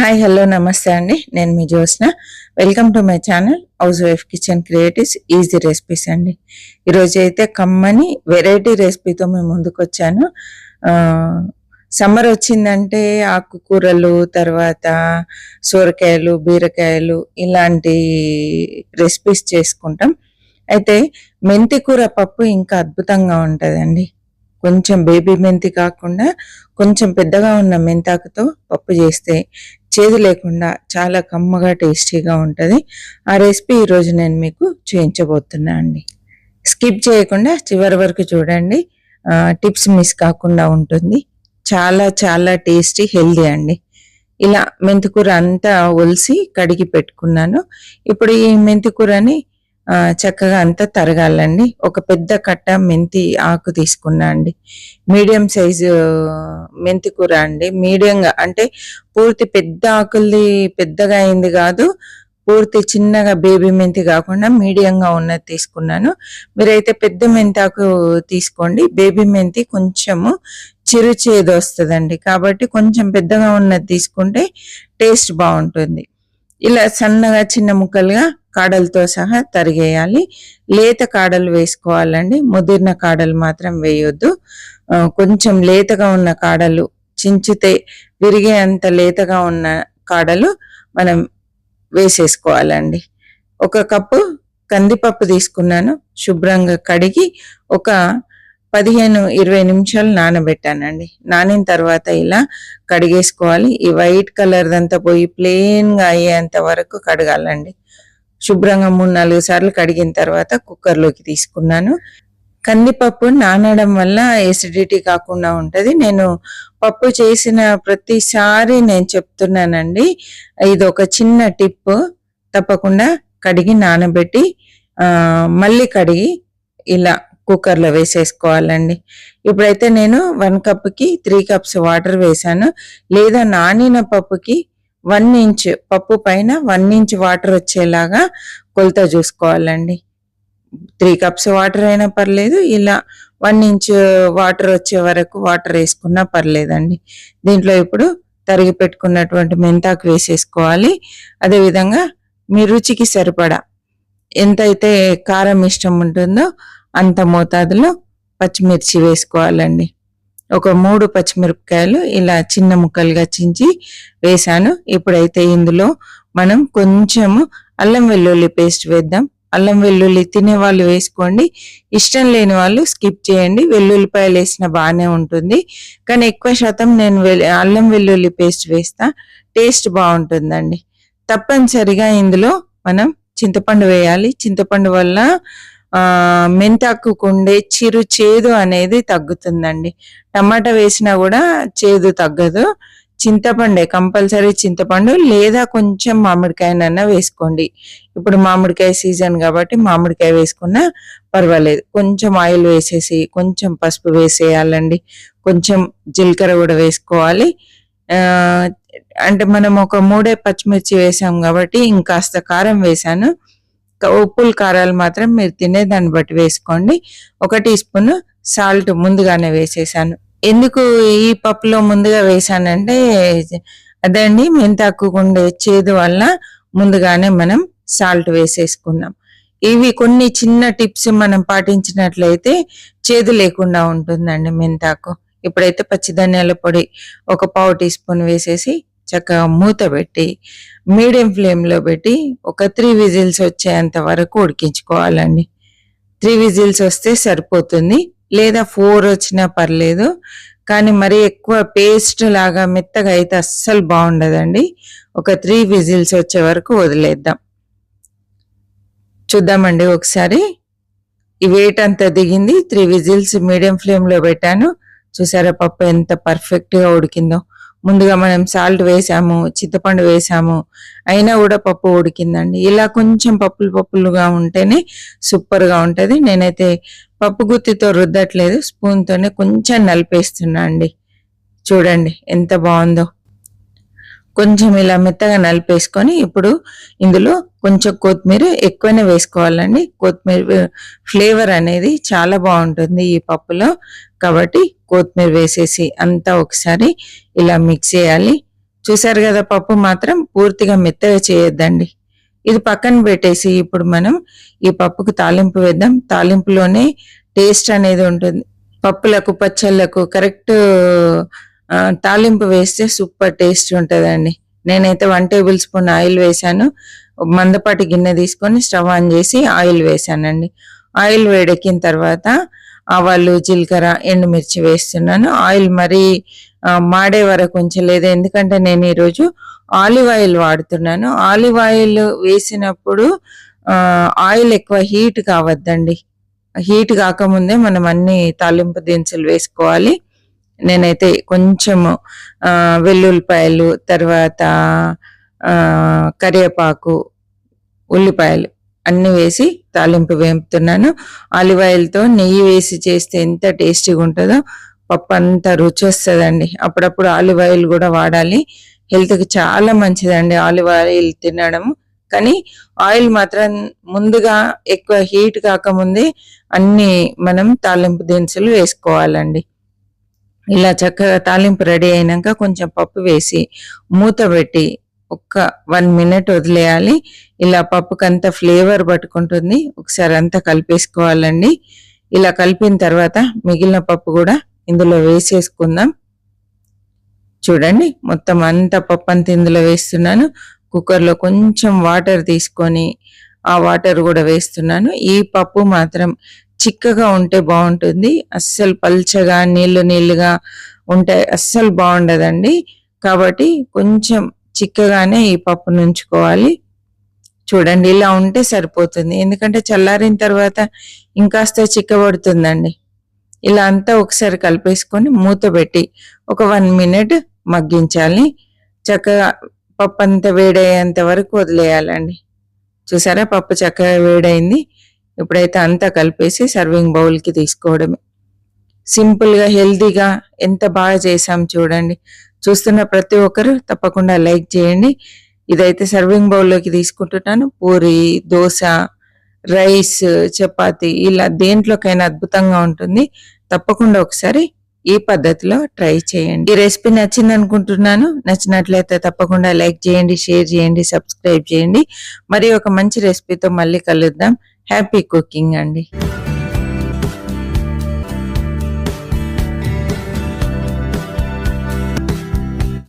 Hi hello నమస్తే అండి. నేను మీ Jyotsna. Welcome to my channel housewife kitchen creatives easy recipes అండి ఈరోజు అయితే కమ్మని వెరైటీ రెసిపీతో మేము ముందుకు వచ్చాను సమ్మర్ వచ్చిందంటే ఆకుకూరలు తర్వాత సోరకాయలు బీరకాయలు ఇలాంటి రెసిపీస్ చేసుకుంటాం. అయితే మెంతి కూర పప్పు ఇంకా అద్భుతంగా ఉంటుందండి. కొంచెం బేబీ మెంతి కాకుండా కొంచెం పెద్దగా ఉన్న మెంతాకుతో పప్పు చేస్తే చేదు లేకుండా చాలా కమ్మగా టేస్టీగా ఉంటుంది. ఆ రెసిపీ ఈరోజు నేను మీకు చూపించబోతున్నా అండి. స్కిప్ చేయకుండా చివరి వరకు చూడండి. టిప్స్ మిస్ కాకుండా ఉంటుంది. చాలా చాలా టేస్టీ హెల్దీ అండి. ఇలా మెంతికూర అంతా ఒలిసి కడిగి పెట్టుకున్నాను. ఇప్పుడు ఈ మెంతికూరని చక్కగా అంతా తరగాలండి. ఒక పెద్ద కట్ట మెంతి ఆకు తీసుకున్నా అండి. మీడియం సైజు మెంతి కూర అండి. మీడియంగా అంటే పూర్తి పెద్ద ఆకులది పెద్దగా అయింది కాదు పూర్తి చిన్నగా బేబీ మెంతి కాకుండా మీడియంగా ఉన్నది తీసుకున్నాను. మీరైతే పెద్ద మెంతాకు తీసుకోండి. బేబీ మెంతి కొంచెము చిరు చేదు వస్తుందండి. కాబట్టి కొంచెం పెద్దగా ఉన్నది తీసుకుంటే టేస్ట్ బాగుంటుంది. ఇలా సన్నగా చిన్న ముక్కలుగా కాడలతో సహా తరిగేయాలి. లేత కాడలు వేసుకోవాలండి. ముదిరిన కాడలు మాత్రం వేయొద్దు. కొంచెం లేతగా ఉన్న కాడలు చించితే విరిగే అంత లేతగా ఉన్న కాడలు మనం వేసేసుకోవాలండి. ఒక కప్పు కందిపప్పు తీసుకున్నాను. శుభ్రంగా కడిగి ఒక పదిహేను ఇరవై నిమిషాలు నానబెట్టానండి. నానిన తర్వాత ఇలా కడిగేసుకోవాలి. ఈ వైట్ కలర్ దంతా పోయి ప్లెయిన్గా అయ్యేంత వరకు కడగాలండి. శుభ్రంగా మూడు నాలుగు సార్లు కడిగిన తర్వాత కుక్కర్లోకి తీసుకున్నాను. కందిపప్పు నానడం వల్ల ఎసిడిటీ కాకుండా ఉంటుంది. నేను పప్పు చేసిన ప్రతిసారి నేను చెప్తున్నానండి ఇది ఒక చిన్న టిప్. తప్పకుండా కడిగి నానబెట్టి మళ్ళీ కడిగి ఇలా కుక్కర్లో వేసేసుకోవాలండి. ఇప్పుడైతే నేను వన్ కప్కి త్రీ కప్స్ వాటర్ వేసాను. లేదా నానిన పప్పుకి వన్ ఇంచ్ పప్పు పైన వన్ ఇంచ్ వాటర్ వచ్చేలాగా కొలత చూసుకోవాలండి. త్రీ కప్స్ వాటర్ అయినా పర్లేదు ఇలా వన్ ఇంచ్ వాటర్ వచ్చే వరకు వాటర్ వేసుకున్నా పర్లేదండి. దీంట్లో ఇప్పుడు తరిగి పెట్టుకున్నటువంటి మెంతాకు వేసేసుకోవాలి. అదేవిధంగా మీ రుచికి సరిపడా ఎంతైతే కారం ఇష్టం ఉంటుందో అంత మోతాదులో పచ్చిమిర్చి వేసుకోవాలండి. ఒక మూడు పచ్చిమిరపకాయలు ఇలా చిన్న ముక్కలుగా చించి వేసాను ఇప్పుడైతే ఇందులో మనం కొంచెము అల్లం వెల్లుల్లి పేస్ట్ వేద్దాం. అల్లం వెల్లుల్లి తినే వాళ్ళు వేసుకోండి. ఇష్టం లేని వాళ్ళు స్కిప్ చేయండి. వెల్లుల్లిపాయలు వేసిన బాగానే ఉంటుంది. కానీ ఎక్కువ శాతం నేను అల్లం వెల్లుల్లి పేస్ట్ వేస్తా. టేస్ట్ బాగుంటుందండి. తప్పనిసరిగా ఇందులో మనం చింతపండు వేయాలి. చింతపండు వల్ల మెంతక్కుకుండే చిరు చేదు అనేది తగ్గుతుందండి. టమాటా వేసినా కూడా చేదు తగ్గదు. చింతపండే కంపల్సరీ చింతపండు లేదా కొంచెం మామిడికాయనన్నా వేసుకోండి. ఇప్పుడు మామిడికాయ సీజన్ కాబట్టి మామిడికాయ వేసుకున్నా పర్వాలేదు. కొంచెం ఆయిల్ వేసేసి కొంచెం పసుపు వేసేయాలండి. కొంచెం జీలకర్ర కూడా వేసుకోవాలి. అంటే మనం ఒక మూడే పచ్చిమిర్చి వేసాం కాబట్టి ఇంకాస్త కారం వేసాను. ఉప్పులు కారాలు మాత్రం మీరు తినేదాన్ని బట్టి వేసుకోండి. ఒక టీ స్పూన్ సాల్ట్ ముందుగానే వేసేసాను. ఎందుకు ఈ పప్పులో ముందుగా వేసానంటే అదండి మెంతాకు ఉండే చేదు వల్ల ముందుగానే మనం సాల్ట్ వేసేసుకున్నాం. ఇవి కొన్ని చిన్న టిప్స్ మనం పాటించినట్లయితే చేదు లేకుండా ఉంటుందండి మెంతాకు. ఇప్పుడైతే పచ్చి ధనియాల పొడి ఒక పావు టీ స్పూన్ వేసేసి చక్కగా మూత పెట్టి మీడియం ఫ్లేమ్లో పెట్టి ఒక త్రీ విజిల్స్ వచ్చేంత వరకు ఉడికించుకోవాలండి. త్రీ విజిల్స్ వస్తే సరిపోతుంది. లేదా ఫోర్ వచ్చినా పర్లేదు. కానీ మరి ఎక్కువ పేస్ట్ లాగా మెత్తగా అయితే అస్సలు బాగుండదండి. ఒక త్రీ విజిల్స్ వచ్చే వరకు వదిలేద్దాం. చూద్దామండి ఒకసారి. ఈ వెయిట్ అంతా దిగింది. త్రీ విజిల్స్ మీడియం ఫ్లేమ్లో పెట్టాను. చూసారా పప్పు ఎంత పర్ఫెక్ట్గా ఉడికిందో. ముందుగా మనం సాల్ట్ వేసాము చింతపండు వేసాము. అయినా కూడా పప్పు ఉడికిందండి. ఇలా కొంచెం పప్పులు పప్పులుగా ఉంటేనే సూపర్గా ఉంటుంది. నేనైతే పప్పు గుత్తితో రుద్దట్లేదు. స్పూన్తోనే కొంచెం నలిపేస్తున్నా అండి. చూడండి ఎంత బాగుందో. కొంచెం ఇలా మెత్తగా నలిపేసుకొని ఇప్పుడు ఇందులో కొంచెం కొత్తిమీర ఎక్కువనే వేసుకోవాలండి. కొత్తిమీర ఫ్లేవర్ అనేది చాలా బాగుంటుంది ఈ పప్పులో. కాబట్టి కొత్తిమీర వేసేసి అంతా ఒకసారి ఇలా మిక్స్ చేయాలి. చూసారు కదా పప్పు మాత్రం పూర్తిగా మెత్తగా చేయొద్దండి. ఇది పక్కన పెట్టేసి ఇప్పుడు మనం ఈ పప్పుకు తాలింపు వేద్దాం. తాలింపులోనే టేస్ట్ అనేది ఉంటుంది. పప్పులకు పచ్చళ్ళకు కరెక్ట్ తాలింపు వేస్తే సూపర్ టేస్ట్ ఉంటుందండి. నేనైతే వన్ టేబుల్ స్పూన్ ఆయిల్ వేసాను మందపాటి గిన్నె తీసుకొని స్టవ్ ఆన్ చేసి ఆయిల్ వేశానండి. ఆయిల్ వేడెక్కిన తర్వాత ఆవాలు జీలకర్ర ఎండుమిర్చి వేస్తున్నాను. ఆయిల్ మరీ మాడే వరకు ఉంచలేదు. ఎందుకంటే నేను ఈరోజు ఆలివ్ ఆయిల్ వాడుతున్నాను. ఆలివ్ ఆయిల్ వేసినప్పుడు ఆయిల్ ఎక్కువ హీట్ కావద్దండి. హీట్ కాకముందే మనం అన్ని తాలింపు దినుసులు వేసుకోవాలి. నేనైతే కొంచెము వెల్లుల్లిపాయలు తర్వాత కరివేపాకు ఉల్లిపాయలు అన్ని వేసి తాలింపు వేపుతున్నాను. ఆలివ్ ఆయిల్తో నెయ్యి వేసి చేస్తే ఎంత టేస్టీగా ఉంటుందో పప్పు అంతా రుచి వస్తుందండి. అప్పుడప్పుడు ఆలివ్ ఆయిల్ కూడా వాడాలి. హెల్త్కి చాలా మంచిదండి ఆలివ్ ఆయిల్ తినడం. కానీ ఆయిల్ మాత్రం ముందుగా ఎక్కువ హీట్ కాకముందే అన్ని మనం తాలింపు దినుసులు వేసుకోవాలండి. ఇలా చక్కగా తాలింపు రెడీ అయినాక కొంచెం పప్పు వేసి మూత పెట్టి ఒక్క వన్ మినిట్ వదిలేయాలి. ఇలా పప్పుకంతా ఫ్లేవర్ పట్టుకుంటుంది. ఒకసారి అంతా కలిపేసుకోవాలండి. ఇలా కలిపిన తర్వాత మిగిలిన పప్పు కూడా ఇందులో వేసేసుకుందాం. చూడండి మొత్తం అంతా పప్పు అంతా ఇందులో వేస్తున్నాను. కుక్కర్లో కొంచెం వాటర్ తీసుకొని ఆ వాటర్ కూడా వేస్తున్నాను. ఈ పప్పు మాత్రం చిక్కగా ఉంటే బాగుంటుంది. అస్సలు పల్చగా నీళ్ళు నీళ్ళుగా ఉంటే అస్సలు బాగుండదండి. కాబట్టి కొంచెం చిక్కగానే ఈ పప్పు నుంచుకోవాలి. చూడండి ఇలా ఉంటే సరిపోతుంది. ఎందుకంటే చల్లారిన తర్వాత ఇంకాస్త చిక్కబడుతుందండి. ఇలా అంతా ఒకసారి కలిపేసుకొని మూత పెట్టి ఒక వన్ మినిట్ మగ్గించాలి. చక్కగా పప్పు అంతా వేడయ్యేంత వరకు వదిలేయాలండి. చూసారా? పప్పు చక్కగా వేడైంది. ఇప్పుడైతే అంతా కలిపేసి సర్వింగ్ బౌల్కి తీసుకోవడమే. సింపుల్గా హెల్తీగా ఎంత బాగా చేసాం చూడండి. చూస్తున్న ప్రతి ఒక్కరు తప్పకుండా లైక్ చేయండి. ఇదైతే సర్వింగ్ బౌల్లోకి తీసుకుంటున్నాను. పూరి దోశ రైస్ చపాతి ఇలా దేంట్లోకైనా అద్భుతంగా ఉంటుంది. తప్పకుండా ఒకసారి ఈ పద్ధతిలో ట్రై చేయండి. ఈ రెసిపీ నచ్చింది అనుకుంటున్నాను నచ్చినట్లయితే తప్పకుండా లైక్ చేయండి షేర్ చేయండి సబ్స్క్రైబ్ చేయండి. మరి ఒక మంచి రెసిపీతో మళ్ళీ కలుద్దాం. హ్యాపీ కుకింగ్ అండి.